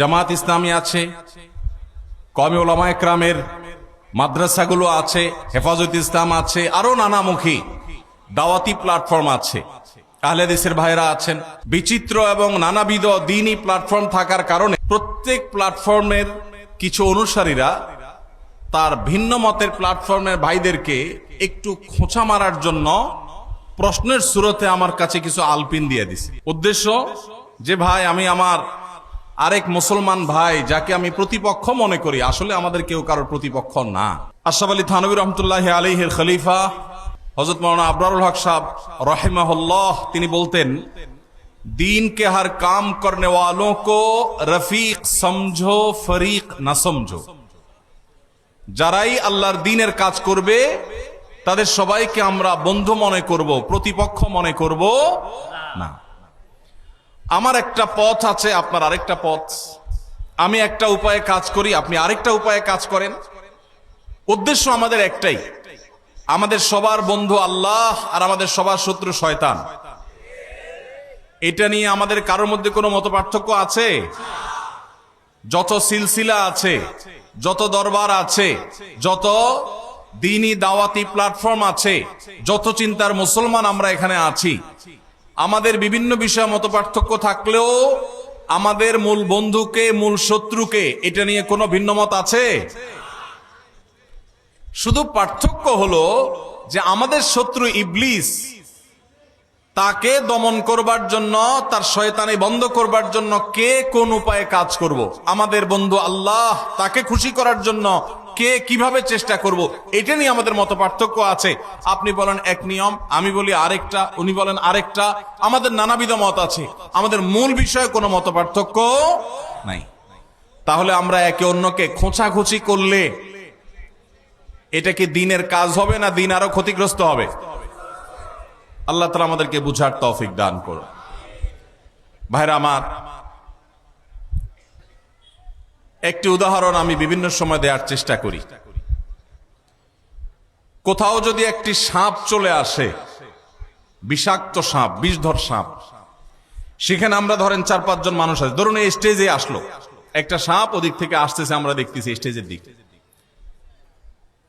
জামাত ইসলামী আছে কমে ওলামা একরামের মাদ্রাসাগুলো আছে, হেফাজত ইসলাম আছে, আরও নানামুখী দাওয়াতি প্ল্যাটফর্ম আছে। আহলে দেশের ভাইরা আছেন। বিচিত্র এবং নানাবিধ দিনই প্ল্যাটফর্ম থাকার কারণে প্রত্যেক প্ল্যাটফর্মের কিছু অনুসারীরা তার ভিন্ন মতের প্ল্যাটফর্মের ভাইদেরকে একটু খোঁচা মারার জন্য প্রশ্নের সুরতে আমার কাছে কিছু আলপিন দিয়ে দিছে। উদ্দেশ্য, যে ভাই, আমি আমার আরেক মুসলমান ভাই যাকে আমি প্রতিপক্ষ মনে করি, আসলে আমাদের কেউ কারোর প্রতিপক্ষ না। আশাফ আলী থানবী রহমতুল্লাহ আলিহের খলিফা হজরত মৌলানা আবরারুল হক সাহ রহেমাহুল্লাহ, তিনি বলতেন দিন কে হার কাম করনে রফিক সমঝো, ফরিক না সমঝো। যারাই আল্লাহর দিনের কাজ করবে, তাদের সবাইকে আমরা বন্ধু মনে করব, প্রতিপক্ষ মনে করব না। আমার একটা পথ আছে, আপনার আরেকটা পথ। আমি একটা উপায়ে কাজ করি, আপনি আরেকটা উপায়ে কাজ করেন। উদ্দেশ্য আমাদের একটাই। আমাদের সবার বন্ধু আল্লাহ আর আমাদের সবার শত্রু শয়তান। এটা নিয়ে আমাদের কারোর মধ্যে কোনো মত পার্থক্য আছে? যত সিলসিলা আছে, যত দরবার আছে, যত দিনই দাওয়াতি প্ল্যাটফর্ম আছে, যত চিন্তার মুসলমান আমরা এখানে আছি আমাদের বিভিন্ন বিষয়ে মত পার্থক্য থাকলেও আমাদের মূল বন্ধুকে, মূল শত্রুকে এটা নিয়ে কোনো ভিন্ন মত আছে শুধু পার্থক্য হলো যে আমাদের শত্রু ইবলিস, তাকে দমন করবার জন্য, তার শয়তানি বন্ধ করবার জন্য কে কোন উপায়ে কাজ করব। আমাদের বন্ধু আল্লাহ তাকে খুশি করার জন্য কে কীভাবে চেষ্টা করব। এটা নিয়ে আমাদের মত পার্থক্য আছে। আপনি বলেন এক নিয়ম, আমি বলি আরেকটা, উনি বলেন আরেকটা, আমাদের নানাবিধ মত আছে। আমাদের মূল বিষয়ে কোনো মত পার্থক্য নাই। তাহলে আমরা একে অন্যকে খোঁচাখুচি করলে এটা কি দিনের কাজ হবে না দিন আরও ক্ষতিগ্রস্ত হবে? আল্লাহ তালা আমাদেরকে বুঝার তৌফিক দান করো ভাইরা আমার একটি উদাহরণ আমি বিভিন্ন সময় দেওয়ার চেষ্টা করি। কোথাও যদি একটি সাপ চলে আসে, বিষাক্ত সাপ, বিষধর সাপ, সেখানে আমরা ধরেন চার পাঁচজন মানুষ আছে। ধরুন এই স্টেজে আসলো। একটা সাপ ওদিক থেকে আসতেছে, আমরা দেখতেছি স্টেজের দিক।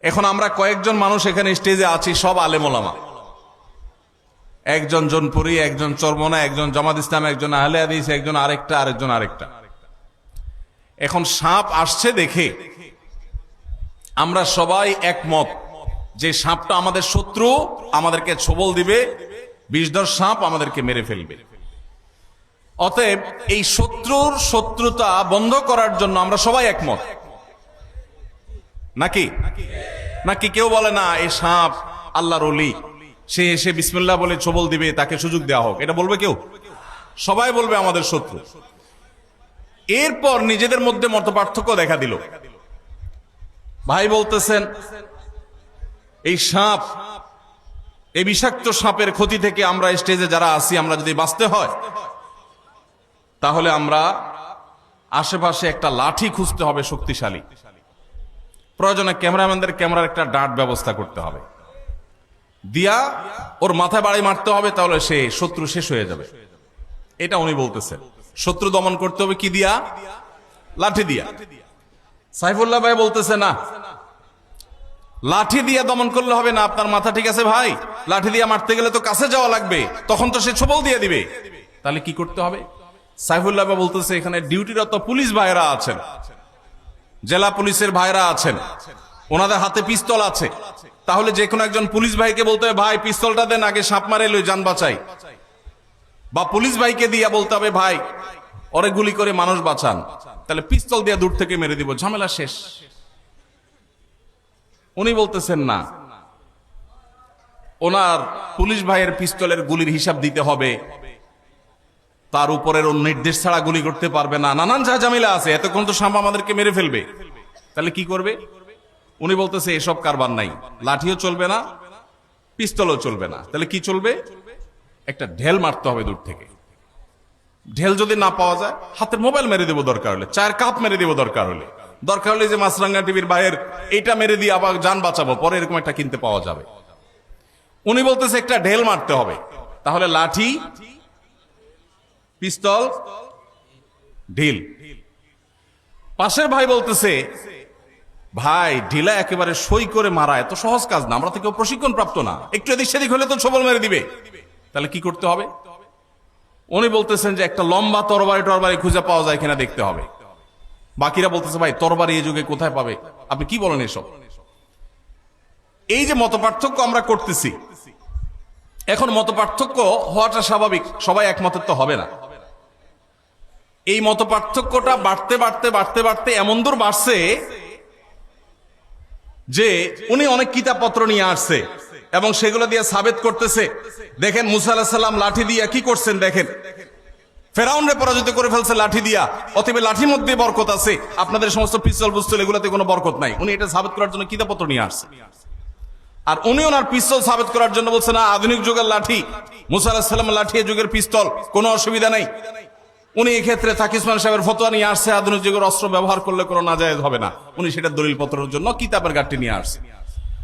এখন আমরা কয়েকজন মানুষ এখানে স্টেজে আছি, সব আলেমোলামা একজন জনপুরি, একজন চর্মনা, একজন জামাত ইসলাম, একজন আহলে হাদিস, একজন আরেকটা, আরেকজন আরেকটা। এখন সাপ আসছে দেখে। আমরা সবাই একমত যে সাপটা আমাদের শত্রু, আমাদেরকে ছবল দিবে, বিষধর সাপ আমাদেরকে মেরে ফেলবে। অতএব এই শত্রুর শত্রুতা বন্ধ করার জন্য আমরা সবাই একমত। নাকি? নাকি কেউ বলে, না, এই সাপ আল্লাহর অলি সে এসে বিসমিল্লাহ বলে ছবল দিবে, তাকে সুযোগ দেওয়া হোক। এটা বলবে কেউ? সবাই বলবে আমাদের শত্রু। এরপর নিজেদের মধ্যে মত পার্থক্য দেখা দিল। ভাই বলতেছেন, এই সাপ, এই বিষাক্ত সাপের ক্ষতি থেকে আমরা স্টেজে যারা আছি, আমরা যদি বাঁচতে হয়, তাহলে আমরা আশেপাশে একটা লাঠি খুঁজতে হবে শক্তিশালী। প্রয়োজনে ক্যামেরাম্যানদের ক্যামেরার একটা ডাট ব্যবস্থা করতে হবে। দিয়া ওর মাথায় বাড়ি মারতে হবে, তাহলে সে শত্রু শেষ হয়ে যাবে। এটা উনি বলতেছেন। শত্রু দমন করতে হবে কি দিয়া? লাঠি দিয়া। সাইফুল্লাহ ভাই বলতেছে, না, লাঠি দিয়া দমন করলে হবে না। আপনার মাথা ঠিক আছে ভাই? লাঠি দিয়া মারতে গেলে তো কাছে যাওয়া লাগবে। তখন তো সে ছবল দিয়ে দিবে। তাহলে কি করতে হবে? সাইফুল্লাহ ভাই বলতেছে, এখানে ডিউটিরত পুলিশ ভাইরা আছেন। জেলা পুলিশের ভাইরা আছেন। ওনাদের হাতে পিস্তল আছে। তাহলে যে কোনো একজন পুলিশ ভাইকে বলতে হবে, ভাই, পিস্তলটা দেন, আগে সাপ মারে লই, যান বাঁচাই। বা পুলিশ ভাইকে দিয়া বলতে হবে, ভাই, ওরে গুলি করে মানুষ বাঁচান। তাহলে পিস্তল দিয়ে দূর থেকে মেরে দিব, ঝামেলা শেষ। উনি বলতেছেন, না। ওনার পুলিশ ভাইয়ের পিস্তলের গুলির হিসাব দিতে হবে। তার উপরের নির্দেশ ছাড়া গুলি করতে পারবে না। নানান যা ঝামেলা আছে, এতক্ষণ তো সাম্বা আমাদেরকে মেরে ফেলবে। তাহলে কি করবে? উনি বলতেছে, এসব কারবার নাই। লাঠিও চলবে না, পিস্তলও চলবে না। তাহলে কি চলবে? একটা ঢেল মারতে হবে দূর থেকে। ঢেল যদি না পাওয়া যায়, হাতের মোবাইল মেরে দেবো দরকার হলে, চায়ের কাপ মেরে দেবো দরকার হলে। দরকার হলে যে মাছরাঙ্গা টিভির বাইরের এইটা মেরে দিয়ে আবার যান বাঁচাবো, পরে এরকম একটা কিনতে পাওয়া যাবে। উনি বলতেছে একটা ঢেল মারতে হবে। তাহলে লাঠি, পিস্তল, ঢিল। পাশের ভাই বলতেছে, ভাই, ঢিলা একেবারে সই করে মারা, এত সহজ কাজ না, আমরা তো কেউ প্রশিক্ষণ প্রাপ্ত না। একটু এদিক সেদিক হলে তো সবল মেরে দিবে। তাহলে কি করতে হবে? উনি বলতেছেন যে একটা লম্বা তরবারি টরবারি খুঁজে পাওয়া যায় কিনা দেখতে হবে। বাকিরা বলতেছে, ভাই, তরবারি এই যুগে কোথায় পাবে? আপনি কি বলেন এসব? এই যে মত আমরা করতেছি, এখন মত হওয়াটা স্বাভাবিক, সবাই একমতের তো হবে না। এই মত পার্থক্যটা বাড়তে বাড়তে বাড়তে বাড়তে এমন দূর বাড়ছে যে উনি অনেক কিতাবপত্র নিয়ে আসছে। এবং সেগুলো দিয়ে সাবেত করতেছে। দেখেন মুসা সাল্লাম লাঠি দিয়ে কি করছেন দেখেন। ফেরাউনরে পরাজিত করে ফেলছে লাঠি দিয়া। অতএব লাঠির মধ্যে বরকত আছে। আপনাদের সমস্ত পিস্তল বুস্তল এগুলোতে কোনো বরকত নাই। উনি এটা সাবেত করার জন্য কিতাবপত্র নিয়ে আসছে। আর উনি ওনার পিস্তল সাবেত করার জন্য বলছে, না, আধুনিক যুগের লাঠি, মুসা সাল্লাম লাঠি যুগের পিস্তল, কোনো অসুবিধা নেই। উনি এক্ষেত্রে তাকিসমান সাহেবের ফতোয়া নিয়ে আসছে, আধুনিক যুগের অস্ত্র ব্যবহার করলে কোনো নাজায়েজ হবে না। উনি সেটা দলিল পত্রের জন্য কিতাবের গাঠটি নিয়ে আসছে।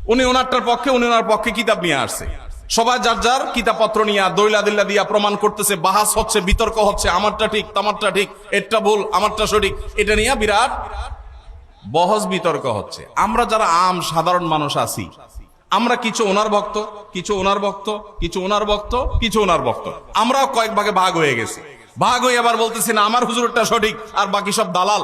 উনি ওনারটার পক্ষে, উনি ওনার পক্ষে কিতাব নিয়ে আসছে। সবাই যার যার কিতাবপত্র নিয়ে দৈলা দিল্লা দিয়া প্রমাণ করতেছে, বাহাস হচ্ছে, বিতর্ক হচ্ছে, আমারটা ঠিক, তামারটা ঠিক এটা ভুল, আমারটা সঠিক, এটা নিয়ে বিরাট বহজ বিতর্ক হচ্ছে। আমরা যারা আম, সাধারণ মানুষ আছি, আমরা কিছু ওনার ভক্ত, কিছু ওনার ভক্ত, কিছু ওনার ভক্ত, কিছু ওনার ভক্ত। আমরাও কয়েক ভাগে ভাগ হয়ে গেছি। ভাগ হয়ে আবার বলতেছি না, আমার হুজুরটা সঠিক, আর বাকি সব দালাল।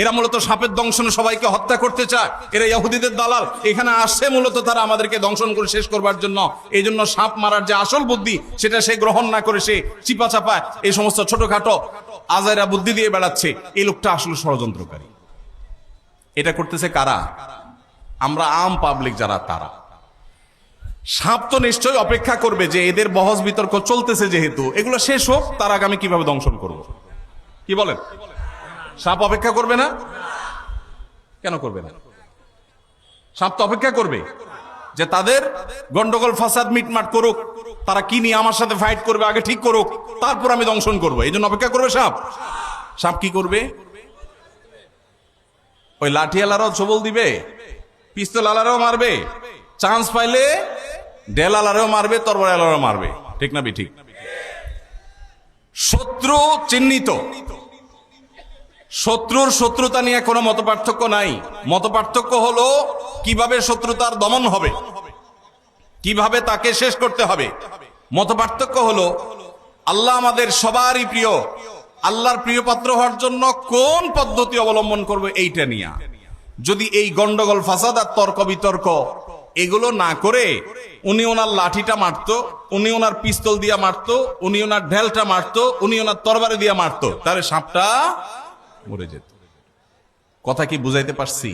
এরা মূলত সাপের দংশনে সবাইকে হত্যা করতে চায়। এরা ইহুদিদের দালাল। এখানে আসছে মূলত তারা আমাদেরকে দংশন করে শেষ করবার জন্য। এই জন্য সাপ মারার যে আসল বুদ্ধি, সেটা সে গ্রহণ না করে সে চিপা চাপায় এই সমস্ত ছোটখাটো আজাইরা বুদ্ধি দিয়ে বেড়াচ্ছে। এই লোকটা আসলে ষড়যন্ত্রকারী। এটা করতেছে কারা? আমরা আম পাবলিক যারা, তারা। সাপ তো নিশ্চয়ই অপেক্ষা করবে যে এদের বহস বিতর্ক চলতেছে যেহেতু। এগুলো শেষ হোক, তার আগে আমি কীভাবে দংশন করব? কি বলেন? সাপ অপেক্ষা করবে না? কেন করবে না? সাপ তো অপেক্ষা করবে যে তাদের গন্ডগোল, ফাসাদ, মিটমাট করুক। তারা কি নিয়ে আমার সাথে ফাইট করবে, আগে ঠিক করুক। তারপর আমি দংশন করব। এই জন্য অপেক্ষা করবে সাপ। সাপ কি করবে? ওই লাঠি লাঠিয়ালারাও ছবল দিবে পিস্তল আলারাও মারবে। চান্স পাইলে ডেল আলারেও মারবে তরবার আলারও মারবে। ঠিক না বি ঠিক শত্রু চিহ্নিত। শত্রুর শত্রুতা নিয়ে কোনো মত পার্থক্য নাই। মত পার্থক্য হলো কীভাবে শত্রুতার দমন হবে, কীভাবে তাকে শেষ করতে হবে। মত পার্থক্য হলো, আল্লাহ আমাদের সবারই প্রিয়। আল্লাহর প্রিয় পাত্র হওয়ার জন্য কোন পদ্ধতি অবলম্বন করবে এইটা নিয়ে। যদি এই গন্ডগোল, ফাসাদ আর তর্ক বিতর্ক এগুলো না করে উনি ওনার লাঠিটা মারতো, উনি ওনার পিস্তল দিয়া মারত, উনি ওনার ঢেলটা মারতো, উনি ওনার তরবারি দিয়া মারতো, তাহলে সাপটা মরে যেত। কথা কি বুঝাইতে পারছি?